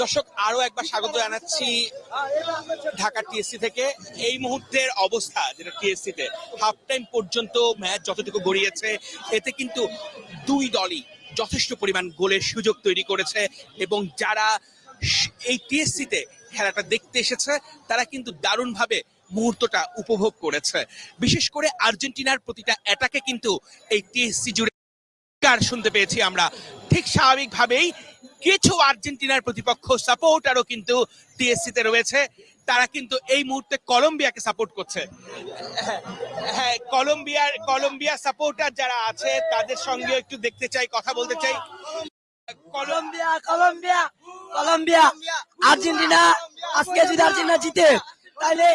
দর্শক আরও একবার স্বাগত জানাচ্ছি ঢাকা টিএসসি থেকে। এই মুহূর্তের অবস্থা যেটা টিএসসি তে হাফ টাইম পর্যন্ত ম্যাচ যতটুকু গড়িয়েছে এতে কিন্তু দুই দলই যথেষ্ট পরিমাণ গোলের সুযোগ তৈরি করেছে এবং যারা এই টিএসসি তে খেলাটা দেখতে এসেছে, তারা কিন্তু দারুণভাবে মুহূর্তটা উপভোগ করেছে। বিশেষ করে আর্জেন্টিনার প্রতিটা অ্যাটাকে কিন্তু এই টিএসসি জুড়ে চিৎকার শুনতে পেয়েছি আমরা? ঠিক স্বাভাবিকভাবেই কিছু আর্জেন্টিনার প্রতিপক্ষ সাপোর্টারও কিন্তু টিএসসি তে রয়েছে। তারা কিন্তু এই মুহূর্তে কলম্বিয়াকে সাপোর্ট করছে। হ্যাঁ, কলম্বিয়ার কলম্বিয়া সাপোর্টার যারা আছে তাদের সঙ্গে একটু দেখতে চাই কথা বলতে চাই। কলম্বিয়া কলম্বিয়া কলম্বিয়া আর্জেন্টিনা আজকে যদি আর্জেন্টিনা জিতে তাহলে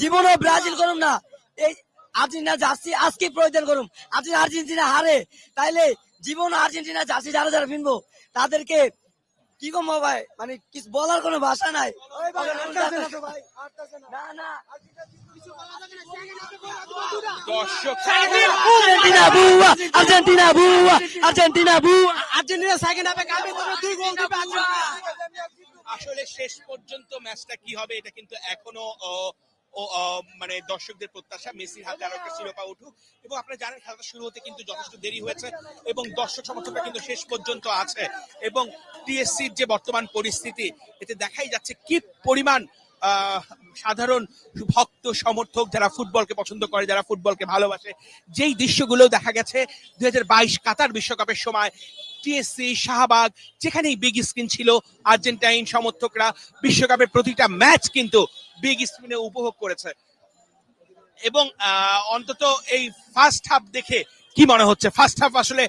জীবনও ব্রাজিল করুম না। এই আর্জেন্টিনা জার্সি আজকে প্রয়োজন করুম। আর্জেন্টিনা হারে তাইলে জীবন আর্জেন্টিনা জার্সি যারা যারা কিনবো তাদেরকে কি কম ভাই? মানে কিছু বলার কোনো ভাষা নাই। আর্জেন্টিনা বুয়া আর্জেন্টিনা বুয়া আর্জেন্টিনা সেকেন্ড হাফে কালকে তোমরা দুই গোল দিবে আসলে শেষ পর্যন্ত ম্যাচটা কি হবে এটা কিন্তু এখনও মানে দর্শকদের প্রত্যাশা, মেসির হাতে আরও একটা শিরোপা উঠুক। এবং আপনারা জানেন, খেলাটা শুরু হতে কিন্তু যথেষ্ট দেরি হয়েছে এবং দর্শক সমর্থকরা কিন্তু শেষ পর্যন্ত আছে। এবং টিএসসির যে বর্তমান পরিস্থিতি, এতে দেখাই যাচ্ছে কি পরিমাণ সাধারণ ভক্ত সমর্থক যারা ফুটবলকে পছন্দ করে, যারা ফুটবলকে ভালোবাসে। যেই দৃশ্যগুলো দেখা গেছে, দুই হাজার বাইশ কাতার বিশ্বকাপের সময় টিএসসি শাহবাগ, যেখানেই বিগ স্ক্রিন ছিল, আর্জেন্টাইন সমর্থকরা বিশ্বকাপের প্রতিটা ম্যাচ কিন্তু বিগ স্ক্রিনে উপভোগ করেছে। এবং অন্তত এই ফার্স্ট হাফ দেখে কি মনে হচ্ছে? ফার্স্ট হাফ আসলে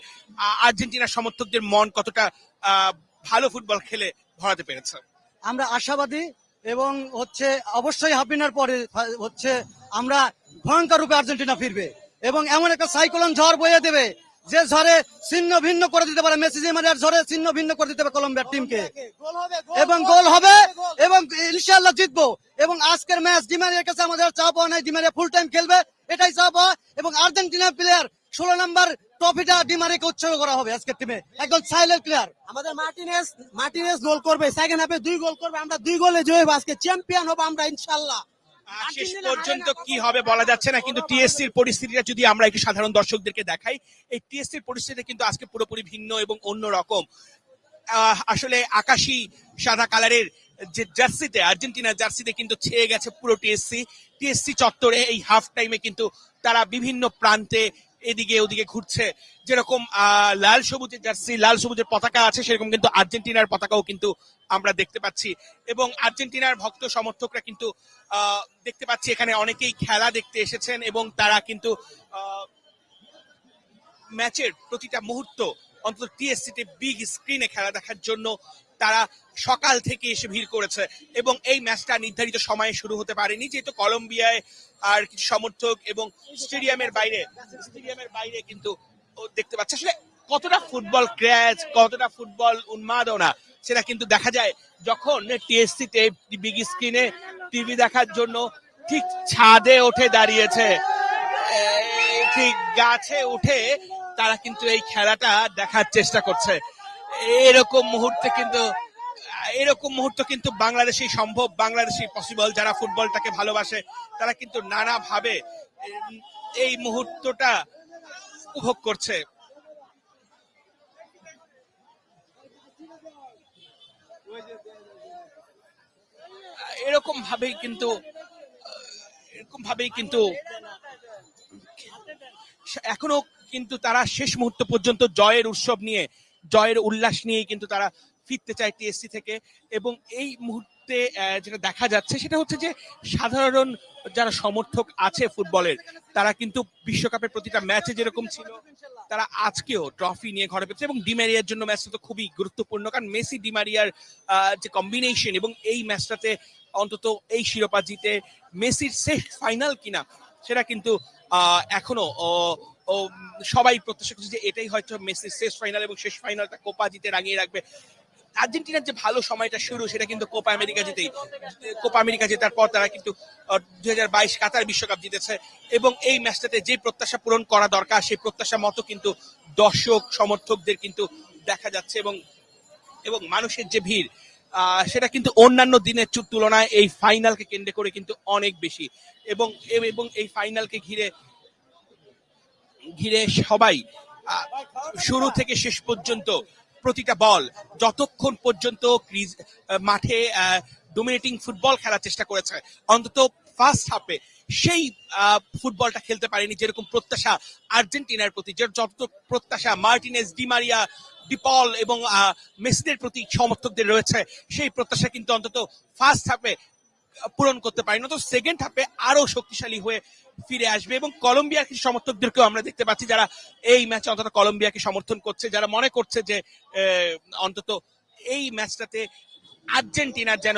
আর্জেন্টিনার সমর্থকদের মন কতটা ভালো ফুটবল খেলে ভরাতে পেরেছে? আমরা আশাবাদী এবং হচ্ছে অবশ্যই হাফ ইনার পরে হচ্ছে আমরা ভয়ঙ্কর রূপে আর্জেন্টিনা ফিরবে এবং এমন একটা সাইক্লোন ঝড় বয়ে দেবে যে ঝড়ে ছিন্ন ভিন্ন করে দিতে পারে মেসি জিমারের ঝড়ে ছিন্ন ভিন্ন করে দিতে পারে কলম্বিয়ার টিমকে এবং গোল হবে এবং ইনশাআল্লাহ জিতবো। এবং আজকের ম্যাচ ডিমারিয়ার কাছে আমাদের চাপ নাই ডিমারিয়া ফুল টাইম খেলবে এটাই চাপ এবং আর্জেন্টিনা প্লেয়ার ষোলো নাম্বার ট্রফিটা ডিমারিকে উৎসর্গ করা হবে আজকের টিমে একদম সাইলেন্ট প্লেয়ার আমাদের মার্টিনেস মার্টিনেস গোল করবে সেকেন্ড হাফে দুই গোল করবে আমরা দুই গোলে জয় আজকে চ্যাম্পিয়ন হব আমরা ইনশাআল্লাহ। আহ, শেষ পর্যন্ত কি হবে বলা যাচ্ছে না কিন্তু টিএসসির পরিস্থিতিটা যদি আমরা একটু সাধারণ দর্শকদেরকে দেখাই এই টিএসসির পরিস্থিতি কিন্তু আজকে পুরোপুরি ভিন্ন এবং অন্য রকম। আসলে আকাশি সাদা কালারের যে জার্সিতে আর্জেন্টিনার জার্সিতে কিন্তু ছেয়ে গেছে পুরো টিএসসি। টিএসসি চত্বরে এই হাফ টাইমে কিন্তু তারা বিভিন্ন প্রান্তে এদিকে ওদিকে ঘুরছে। যেরকম লাল সবুজের জার্সি, লাল সবুজের পতাকা আছে, সেরকম কিন্তু আর্জেন্টিনার পতাকাও কিন্তু আমরা দেখতে পাচ্ছি। এবং আর্জেন্টিনার ভক্ত সমর্থকরা কিন্তু দেখতে পাচ্ছি এখানে অনেকেই খেলা দেখতে এসেছেন এবং তারা কিন্তু ম্যাচের প্রতিটা মুহূর্ত, অন্তত টিএসসিতে বিগ স্ক্রিনে খেলা দেখার জন্য তারা সকাল থেকে এসে ভিড় করেছে। এবং এই ম্যাচটা নির্ধারিত সময়ে শুরু হতে পারেনি, যেহেতু কলম্বিয়ায় আর কিছু সমর্থক এবং স্টেডিয়ামের বাইরে স্টেডিয়ামের বাইরে কিন্তু দেখতে পাচ্ছে। আসলে কতটা ফুটবল ক্র্যাচ, কতটা ফুটবল উন্মাদনা, সেটা কিন্তু দেখা যায় যখন টিএসসি তে বিগ স্ক্রিনে টিভি দেখার জন্য ঠিক ছাদে ওঠে দাঁড়িয়েছে। ঠিক গাছে উঠে তারা কিন্তু এই খেলাটা দেখার চেষ্টা করছে। এরকম মুহূর্তে কিন্তু এরকম মুহূর্ত কিন্তু বাংলাদেশেই সম্ভব, বাংলাদেশেই পসিবল যারা ফুটবলটাকে ভালোবাসে, তারা কিন্তু নানা ভাবে এই মুহূর্তটা উপভোগ করছে। এরকম ভাবেই কিন্তু এরকম ভাবেই কিন্তু এখনও কিন্তু তারা শেষ মুহূর্ত পর্যন্ত জয়ের উৎসব নিয়ে, জয়ের উল্লাস নিয়েই কিন্তু তারা ফিরতে চায় টিএসসি থেকে এবং এই মুহূর্তে যেটা দেখা যাচ্ছে সেটা হচ্ছে যে সাধারণ যারা সমর্থক আছে ফুটবলের, তারা কিন্তু বিশ্বকাপের প্রতিটা ম্যাচে যেরকম ছিল, তারা আজকেও ট্রফি নিয়ে ঘরে পেয়েছে এবং ডিমারিয়ার জন্য ম্যাচটা তো খুবই গুরুত্বপূর্ণ কারণ মেসি ডিমারিয়ার যে কম্বিনেশন এবং এই ম্যাচটাতে অন্তত এই শিরোপা জিতে মেসির শেষ ফাইনাল কিনা সেটা কিন্তু এখনও সবাই প্রত্যাশা করছে যে এটাই হয়তো মেসির শেষ ফাইনাল এবং শেষ ফাইনালটা কোপা জিতে রাঙিয়ে রাখবে। আর্জেন্টিনার যে ভালো সময়টা শুরু, সেটা কিন্তু কোপা আমেরিকা জিতেই। কোপা আমেরিকা জেতার পর তারা কিন্তু দুই হাজার বাইশ কাতার বিশ্বকাপ জিতেছে। এবং এই ম্যাচটাতে যে প্রত্যাশা পূরণ করা দরকার, সেই প্রত্যাশা মতো কিন্তু দর্শক, সমর্থকদের কিন্তু দেখা যাচ্ছে এবং এবং মানুষের যে ভিড় সেটা কিন্তু অন্যান্য দিনের তুলনায় এই ফাইনালকে কেন্দ্র করে কিন্তু অনেক বেশি। এবং এবং এই ফাইনালকে ঘিরে ঘিরে সবাই শুরু থেকে শেষ পর্যন্ত প্রতিটা বল যতক্ষণ পর্যন্ত ক্রিজ মাঠে ডোমিনেটিং ফুটবল খেলার চেষ্টা করেছে, অন্তত ফার্স্ট হাফে সেই ফুটবলটা খেলতে পারেনি যেরকম প্রত্যাশা আর্জেন্টিনার প্রতি, যে যত প্রত্যাশা মার্টিনেস ডিমারিয়া ডিপল এবং মেসিদের প্রতি সমর্থকদের রয়েছে, সেই প্রত্যাশা কিন্তু অন্তত ফার্স্ট হাফে পূরণ করতে পারেনি তো সেকেন্ড হাফে আরও শক্তিশালী হয়ে ফিরে আসবে এবং কলম্বিয়ার কিছু সমর্থকদেরকেও আমরা দেখতে পাচ্ছি যারা এই ম্যাচে অন্তত কলম্বিয়াকে সমর্থন করছে, যারা মনে করছে যে অন্তত এই ম্যাচটাতে আর্জেন্টিনার যেন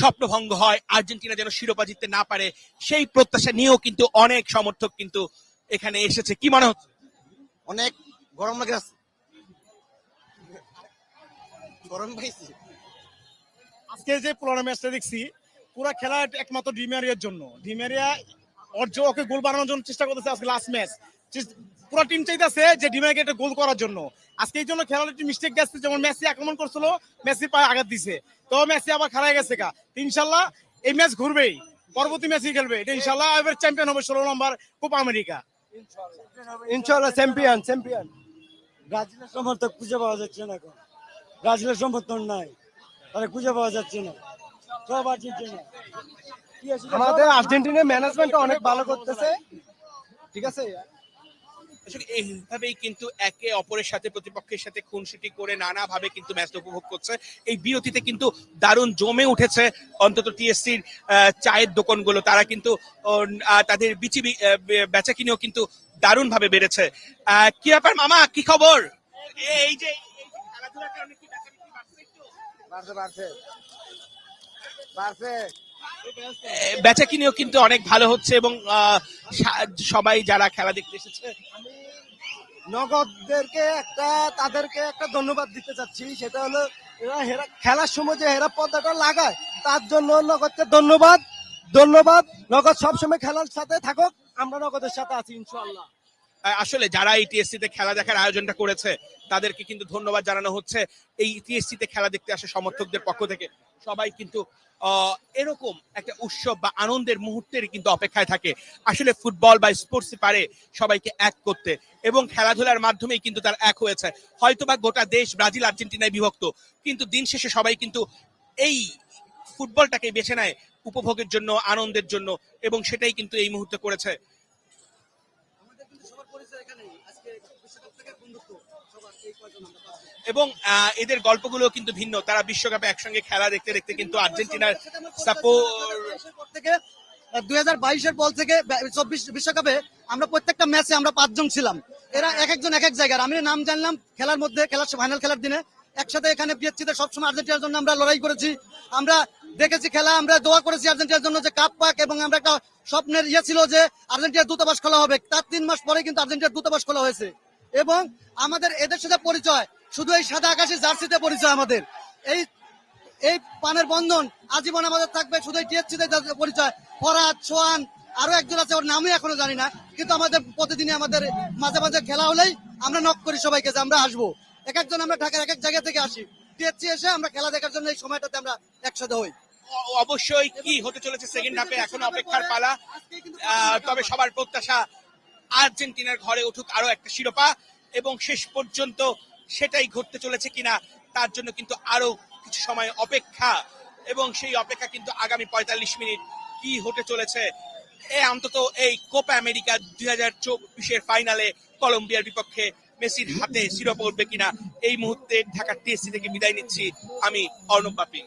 স্বপ্নভঙ্গ হয়, আর্জেন্টিনা যেন শিরোপা জিততে না পারে, সেই প্রত্যাশা নিয়েও কিন্তু অনেক সমর্থক কিন্তু এখানে এসেছে। কি মনে হচ্ছে? অনেক গরম লাগে গরম পাইছি। আজকে যে পুরোনো ম্যাচটা দেখছি, পুরো খেলা একমাত্র ডিমেরিয়ার জন্য। ডিমেরিয়া যে ওকে গোল বানানোর জন্য চেষ্টা করতেছে আজকে লাস্ট ম্যাচ পুরো টিম চাইতেছে যে ডিমেরিয়াকে একটা গোল করার জন্য। আজকে এই জন্য খেলার একটু মিস্টেক গেছে, যেমন মেসি আক্রমণ করছিল, মেসি পায়ে আঘাত দিছে। তো মেসি আবার খারাপ গেছে তো ইনশাল্লাহ এই ম্যাচ ঘুরবেই। পরবর্তী ম্যাচই খেলবে। এটা ইনশাল্লাহ এবার চ্যাম্পিয়ন হবে ষোলো নম্বর কোপা আমেরিকা ইনশাল্লাহ চ্যাম্পিয়ন চ্যাম্পিয়ন ব্রাজিলের সমর্থক খুঁজে পাওয়া যাচ্ছে না এখন। ব্রাজিলের সমর্থন নাই। তাহলে খুঁজে পাওয়া যাচ্ছে না। সব আর্জেন্টিনা আমাদের আর্জেন্টিনার ম্যানেজমেন্ট অনেক ভালো করতেছে। ঠিক আছে? আসলে এইভাবেই কিন্তু একে অপরের সাথে প্রতিপক্ষের সাথে খুনসুটি করে নানা ভাবে কিন্তু ম্যাচ উপভোগ করছে। এই বিরতিতে কিন্তু দারুণ জমে উঠেছে অন্তত টিএসসির চায়ের দোকানগুলো। তারা কিন্তু আহ, তাদের বিচি বেচা কিনেও কিন্তু দারুণ ভাবে বেড়েছে। আহ, কি ব্যাপার মামা? কি খবর? এই যে এই যে বাড়ছে বেচা কিনেও কিন্তু অনেক ভালো হচ্ছে এবং সবাই যারা খেলা দেখতে এসেছে। নগদদেরকে একটা তাদেরকে একটা ধন্যবাদ দিতে চাচ্ছি। সেটা হলো এরা হেরা খেলার সময় যে হেরা পর্দাটা লাগায় তার জন্য নগদকে ধন্যবাদ। ধন্যবাদ। নগদ সবসময় খেলার সাথে থাকুক। আমরা নগদের সাথে আছি ইনশাল্লাহ আসলে যারা এই টিএসসি তে খেলা দেখার আয়োজনটা করেছে, তাদেরকে কিন্তু ধন্যবাদ জানানো হচ্ছে। এই টিএসসি তে খেলা দেখতে আসে সমর্থকদের পক্ষ থেকে। সবাই কিন্তু এরকম একটা উৎসব বা আনন্দের মুহূর্তের কিন্তু অপেক্ষায় থাকে। আসলে ফুটবল বা স্পোর্টস পারে সবাইকে এক করতে এবং খেলাধুলার মাধ্যমেই কিন্তু তার এক হয়েছে। হয়তোবা গোটা দেশ ব্রাজিল, আর্জেন্টিনায় বিভক্ত, কিন্তু দিন শেষে সবাই কিন্তু এই ফুটবলটাকে বেছে নেয় উপভোগের জন্য, আনন্দের জন্য এবং সেটাই কিন্তু এই মুহূর্তে করেছে। এবং এদের গল্পগুলো কিন্তু ভিন্ন। তারা বিশ্বকাপে একসঙ্গে খেলা দেখতে দেখতে কিন্তু আর্জেন্টিনার সাপোর্ট থেকে দুই বাইশের বল থেকে বিশ্বকাপে আমরা প্রত্যেকটা ম্যাচে আমরা পাঁচজন ছিলাম। এরা এক একজন এক এক জায়গার। আমি নাম জানলাম খেলার মধ্যে খেলার ফাইনাল খেলার দিনে। একসাথে এখানে পিএসসিতে সবসময় আর্জেন্টিনার জন্য আমরা লড়াই করেছি। আমরা দেখেছি খেলা, আমরা দোয়া করেছি আর্জেন্টিনার জন্য যে কাপ পাক এবং আমরা একটা স্বপ্নের ইয়ে ছিল যে আর্জেন্টিনার দূতাবাস খোলা হবে। তার তিন মাস পরে কিন্তু আর্জেন্টিনার দূতাবাস খোলা হয়েছে। এবং আমাদের এদের সাথে পরিচয়। শুধু এই সাদা আকাশি জার্সিতে পরিচয় আমাদের। এই এই পানের বন্ধন আজীবন আমাদের থাকবে। শুধু পরিচয়, ফরাদ সোয়ান আরও একজন আছে, ওর নামই এখনও জানি না। কিন্তু আমাদের প্রতিদিনই আমাদের মাঝে মাঝে খেলা হলেই আমরা নক করি সবাইকে যে আমরা আসব। এক একজন আমরা ঢাকার এক এক জায়গা থেকে আসি। টিএসসি এসে আমরা খেলা দেখার জন্য এই সময়টাতে আমরা একসাথে হই। অবশ্যই কি হতে চলেছে সেকেন্ড হাফে এখনও অপেক্ষার পালা। তবে সবার প্রত্যাশা আর্জেন্টিনার ঘরে উঠুক আরও একটা শিরোপা, এবং শেষ পর্যন্ত সেটাই ঘটতে চলেছে কিনা তার জন্য কিন্তু আরও কিছু সময় অপেক্ষা, এবং সেই অপেক্ষা কিন্তু আগামী পঁয়তাল্লিশ মিনিট কি হতে চলেছে, এ অন্তত এই কোপা আমেরিকা দুই হাজার চব্বিশের ফাইনালে কলম্বিয়ার বিপক্ষে মেসির হাতে শিরোপা উঠবে কিনা, এই মুহূর্তে ঢাকা টিএসসি থেকে বিদায় নিচ্ছি, আমি অর্ণব বাপি।